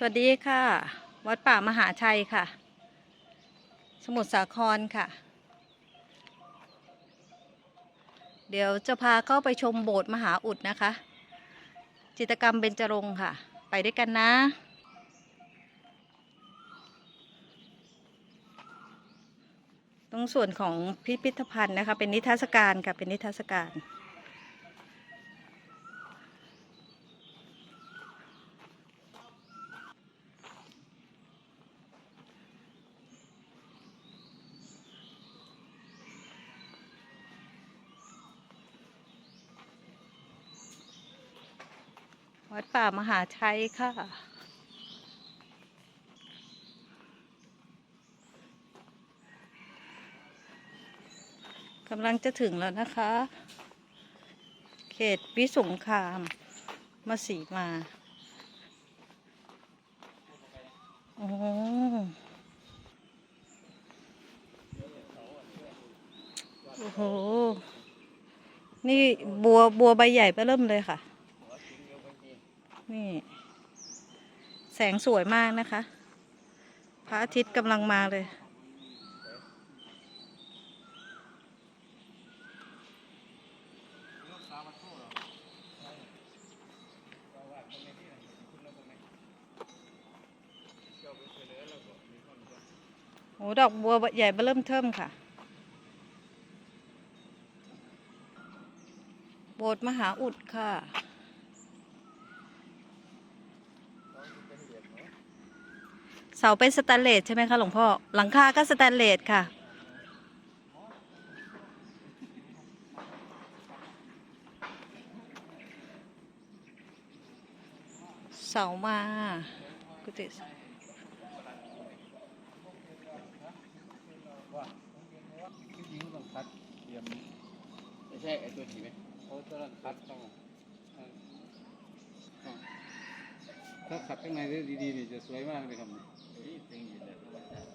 สวัสดีค่ะ วัดป่ามหาชัยค่ะ สมุทรสาครค่ะ เดี๋ยวจะพาเข้าไปชมโบสถ์มหาอุดนะคะ จิตกรรมเบญจรงค์ค่ะ ไปด้วยกันนะ ตรงส่วนของพิพิธภัณฑ์นะคะ เป็นนิทรรศการค่ะ เป็นนิทรรศการ วัดป่ามหาชัยค่ะ กำลังจะถึงแล้วนะคะ เขตวิสุงคามมาสีมา โอ้โอ้โห นี่บัวบัวใบใหญ่ไปเริ่มเลยค่ะ นี่ แสงสวยมากนะคะ พระอาทิตย์กำลังมาเลยโอ้ดอกบัวใหญ่เบ้อเริ่มเทิมค่ะ โบสถ์มหาอุดค่ะ เสาเป็นสแตนเลสใช่ไหมคะหลวงพ่อ หลังคาก็สแตนเลสค่ะ เสามากุฏิที่จริงต้องคัดเตรียมไม่ใช่ไอตัวนี้ไหมเขาต้องคัดต้องถ้าขัดข้างในได้ดีๆนี่จะสวยมากเลยครับ นี่จริงอยู่เลย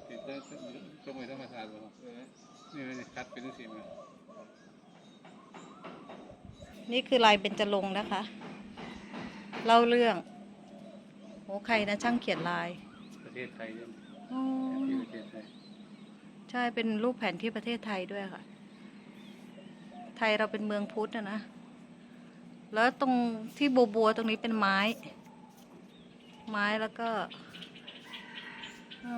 ติดได้ตรงไหนธรรมชาติบ่นี่นี่คัดเป็นสีมานี่คือลายเบญจรงค์นะคะ เล่าเรื่องโอ้ใครนะช่างเขียนลายประเทศไทยเนี่ยอ๋อที่ประเทศไทยใช่เป็นรูปแผนที่ประเทศไทยด้วยค่ะ ไทยเราเป็นเมืองพุทธนะนะ แล้วตรงที่บัวบัวๆตรงนี้เป็นไม้ ไม้แล้วก็ อื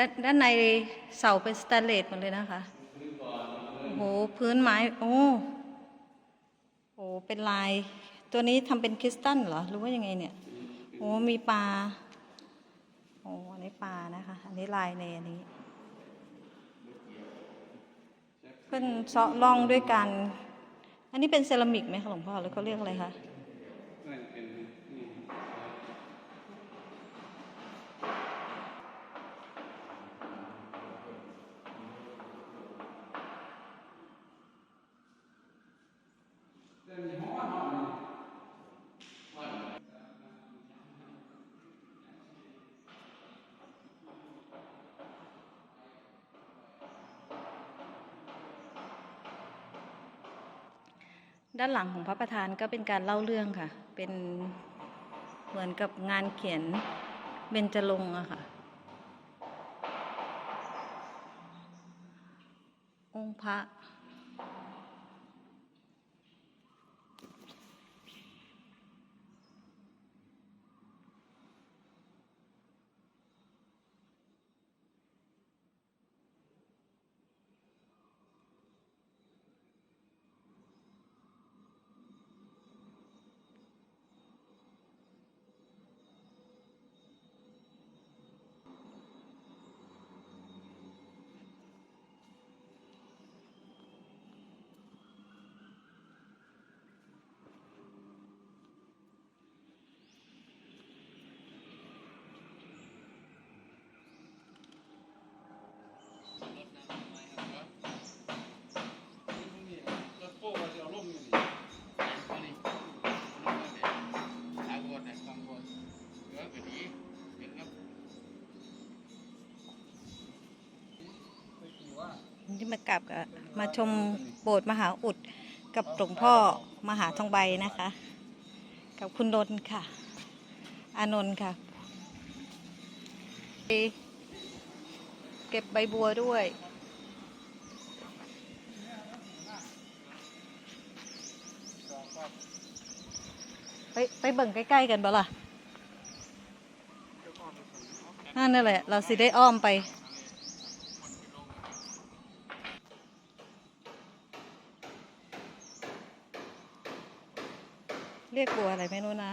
ด้านด้านในเสาเป็นสแตนเลสหมดเลยนะคะ โอ้โห พื้นไม้ โอ้โห เป็นลาย ตัวนี้ทำเป็นคริสตัลเหรอ หรือว่ายังไงเนี่ย โอ้ มีปลา โอ้อันนี้ปลานะคะ อันนี้ลายในอันนี้ เพิ่นเซาะร่องด้วยกัน อันนี้เป็นเซรามิกไหมคะหลวงพ่อหรือเขาเรียกอะไรคะ นั่นเป็นนี่ ด้านหลังของพระประธานก็เป็นการเล่าเรื่องค่ะ เป็นเหมือนกับงานเขียนเบญจรงค์อะค่ะ องค์พระ รถโป้ว่าจะเอาล่มอยู่นี่ อันนี้อันนี้ก็เดี๋ยวหาวัวแต่ฟังวัวเหลือก็ดีเห็นครับ ไปกี่ว่า ที่มากลับกับมาชมโบสถ์มหาอุดกับหลวงพ่อมหาทองใบนะคะ กับคุณนนท์ค่ะ อานนท์ค่ะไปเก็บใบบัวด้วยไปไปเบิ่งใกล้ๆกันบ่ล่ะนั่นแหละ เราสิได้อ้อมไป เรียกบัวอะไรไม่รู้นะ